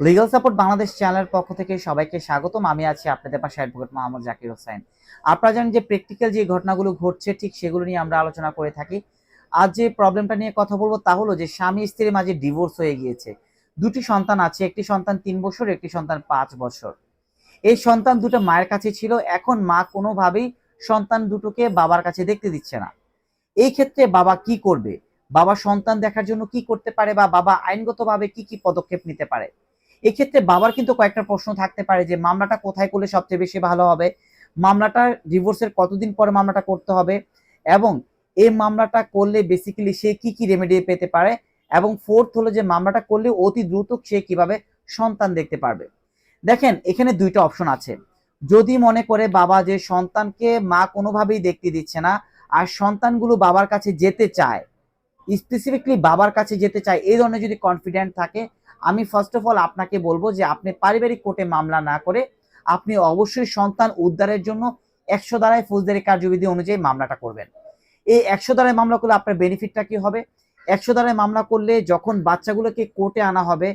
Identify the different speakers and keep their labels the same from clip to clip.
Speaker 1: Legal support Bangladesh চ্যানেলের পক্ষ থেকে সবাইকে স্বাগতম। আমি আছি আপনাদের পাশে অ্যাডভোকেট মোহাম্মদ জাকির হোসেন। আপনারা জানেন যে প্র্যাকটিক্যাল যে ঘটনাগুলো ঘটছে, ঠিক সেগুলো নিয়ে আমরা আলোচনা করে থাকি। আজ যে প্রবলেমটা নিয়ে কথা বলব তা হলো যে স্বামী স্ত্রীর মাঝে ডিভোর্স হয়ে গিয়েছে। দুটি সন্তান আছে, একটি সন্তান তিন বছর, একটি সন্তান পাঁচ বছর। এই সন্তান দুটো মায়ের কাছে ছিল, এখন মা কোনোভাবেই সন্তান দুটোকে বাবার কাছে দেখতে দিচ্ছে না। এই ক্ষেত্রে বাবা কি করবে? বাবা সন্তান দেখার জন্য কি করতে পারে বা বাবা আইনগতভাবে কি কি পদক্ষেপ নিতে পারে? এক্ষেত্রে বাবার কিন্তু কয়েকটা প্রশ্ন থাকতে পারে যে মামলাটা কোথায় করলে সবচেয়ে বেশি ভালো হবে? মামলাটা ডিভোর্সের কতদিন পরে মামলাটা করতে হবে? এবং এই মামলাটা করলে বেসিক্যালি সে কি কি রেমেডি পেতে পারে? এবং ফোর্থ হলো যে মামলাটা করলে অতি দ্রুত সে কীভাবে সন্তান দেখতে পারবে? দেখেন, এখানে দুইটা অপশন আছে। যদি মনে করে বাবা যে সন্তানকে মা কোনোভাবেই দেখতে দিচ্ছে না, আর সন্তানগুলো বাবার কাছে যেতে চায় স্পেসিফিকলি বাবার কাছে যেতে চায়, এই ধরনের যদি কনফিডেন্ট থাকে আমি ফার্স্ট অফ অল আপনাকে বলব যে আপনি পারিবারিক কোর্টে মামলা না করে আপনি অবশ্যই সন্তান উদ্ধারের জন্য একশো দ্বারায় ফৌজদারি কার্যবিধি অনুযায়ী মামলাটা করবেন। এই একশো দ্বারায় মামলা করলে আপনার বেনিফিটটা কি হবে? একশো দ্বারায় মামলা করলে যখন বাচ্চাগুলোকে কোর্টে আনা হবে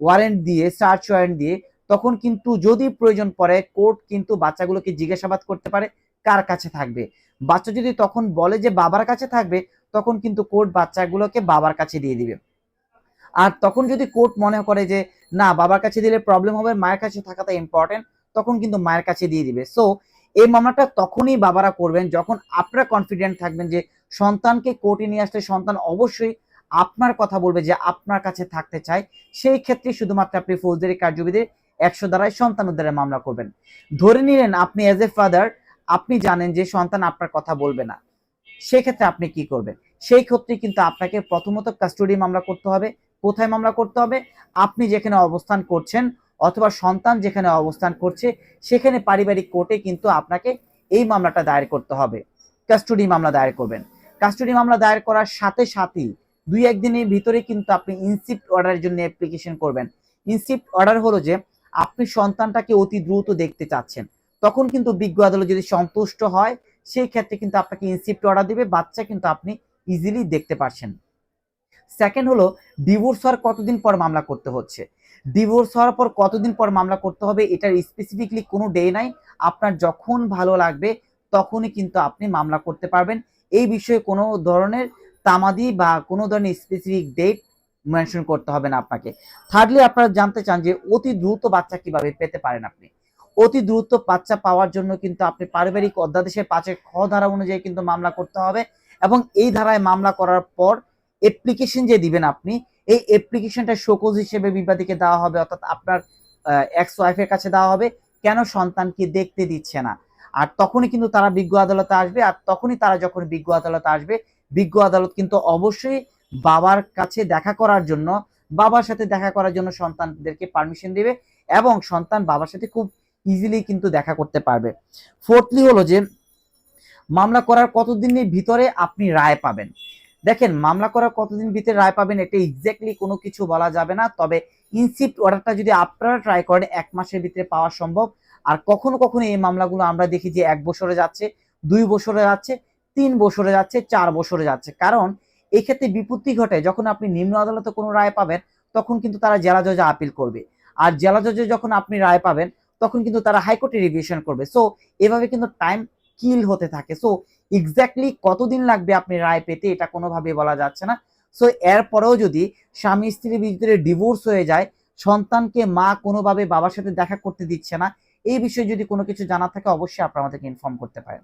Speaker 1: ওয়ারেন্ট দিয়ে সার্চ ওয়ারেন্ট দিয়ে, তখন কিন্তু যদি প্রয়োজন পড়ে, কোর্ট কিন্তু বাচ্চাগুলোকে জিজ্ঞাসাবাদ করতে পারে, কার কাছে থাকবে? বাচ্চা যদি তখন বলে যে বাবার কাছে থাকবে, তখন কিন্তু কোর্ট বাচ্চাগুলোকে বাবার কাছে দিয়ে দিবে। আর তখন যদি কোর্ট মনে করে যে, না, বাবার কাছে দিলে প্রবলেম হবে, মায়ের কাছে থাকাটা ইম্পর্টেন্ট তখন কিন্তু মায়ের কাছে দিয়ে দিবে। সো এই মামলাটা তখনই বাবারা করবেন যখন আপনারা কনফিডেন্ট থাকবেন যে, সন্তানকে কোর্টে নিয়ে আসলে সন্তান অবশ্যই আপনার কথা বলবে যে, আপনার কাছে থাকতে চায়। সেই ক্ষেত্রে শুধুমাত্র আপনি ফৌজদারি কার্যবিধির একশো দ্বারাই সন্তান উদ্ধারের মামলা করবেন। ধরে নিলেন আপনি এজ এ ফাদার আপনি জানেন যে সন্তান আপনার কথা বলবে না। সেক্ষেত্রে আপনি কি করবেন? সেই ক্ষেত্রে কিন্তু আপনাকে প্রথমত কাস্টোডি মামলা করতে হবে। কোথায় মামলা করতে হবে, আপনি যেখানে অবস্থান করছেন অথবা সন্তান যেখানে অবস্থান করছে, সেখানে পারিবারিক কোর্টে কিন্তু আপনাকে এই মামলাটা দায়ের করতে হবে কাস্টডি মামলা দায়ের করবেন। কাস্টডি মামলা দায়ের করার সাথে সাথেই দুই একদিনের ভিতরে কিন্তু আপনি ইনসিপ্ট অর্ডারের জন্য অ্যাপ্লিকেশন করবেন। ইনসিপ্ট অর্ডার হলো যে, আপনি সন্তানটাকে অতি দ্রুত দেখতে চাচ্ছেন, তখন কিন্তু বিজ্ঞ আদালত যদি সন্তুষ্ট হয়, সেই ক্ষেত্রে কিন্তু আপনাকে ইনসিপ্ট অর্ডার দিবে, বাচ্চা কিন্তু আপনি ইজিলি দেখতে পারছেন। সেকেন্ড হলো ডিভোর্স হওয়ার কতদিন পর মামলা করতে হচ্ছে? ডিভোর্স হওয়ার পর কতদিন পর মামলা করতে হবে, এটার স্পেসিফিকলি কোনো ডে নাই। আপনার যখন ভালো লাগবে, তখনই কিন্তু আপনি মামলা করতে পারবেন। এই বিষয়ে কোনো ধরনের তামাদি বা কোনো ধরনের স্পেসিফিক ডেট মেনশন করতে হবে না আপনাকে। থার্ডলি আপনারা জানতে চান যে অতি দ্রুত বাচ্চা কীভাবে পেতে পারেন আপনি? অতি দ্রুত বাচ্চা পাওয়ার জন্য কিন্তু আপনি পারিবারিক অধ্যাদেশের পাঁচে খ ধারা অনুযায়ী কিন্তু মামলা করতে হবে এবং এই ধারায় মামলা করার পর অ্যাপ্লিকেশন যে দিবেন আপনি, এই অ্যাপ্লিকেশনটা শোকজ হিসেবে বিবাদীকে দেওয়া হবে, অর্থাৎ আপনার এক্স ওয়াইফের কাছে দেওয়া হবে। কেন সন্তানকে দেখতে দিচ্ছে না? আর তখনই কিন্তু তারা বিজ্ঞ আদালতে আসবে, আর তখনই তারা যখন বিজ্ঞ আদালতে আসবে, বিজ্ঞ আদালত কিন্তু অবশ্যই বাবার কাছে দেখা করার জন্য, বাবার সাথে দেখা করার জন্য সন্তানদেরকে পারমিশন দেবে এবং সন্তান বাবার সাথে খুব ইজিলি কিন্তু দেখা করতে পারবে। ফোর্থলি হলো যে, মামলা করার কতদিনের ভিতরে আপনি রায় পাবেন? দেখেন, মামলা করার কতদিন ভিতরে রায় পাবেন এটা এক্স্যাক্টলি কোনো কিছু বলা যাবে না, তবে ইনসিপ্ট অর্ডারটা যদি আপনারা ট্রাই করেন, এক মাসের ভিতরে পাওয়া সম্ভব। আর কখনো কখনো এই মামলাগুলো আমরা দেখি যে এক বছরে যাচ্ছে, দুই বছরে যাচ্ছে, তিন বছরে যাচ্ছে, চার বছরে যাচ্ছে। কারণ এই ক্ষেত্রে বিপত্তি ঘটে যখন আপনি নিম্ন আদালতে কোনো রায় পাবেন, তখন কিন্তু তারা জেলা জজে আপিল করবে। আর জেলা জজে যখন আপনি রায় পাবেন, তখন কিন্তু তারা হাইকোর্টে রিভিশন করবে। সো এভাবে কিন্তু টাইম কিল হতে থাকে। সো এক্স্যাক্টলি কতদিন লাগবে আপনি রায় পেতে এটা কোনোভাবে বলা যাচ্ছে না। সো এরপরেও যদি স্বামী স্ত্রীর ভিতরে ডিভোর্স হয়ে যায়, সন্তানকে মা কোনোভাবে বাবার সাথে দেখা করতে দিচ্ছে না, এই বিষয়ে যদি কোনো কিছু জানা থাকে অবশ্যই আপনারা আমাদেরকে ইনফর্ম করতে পারেন।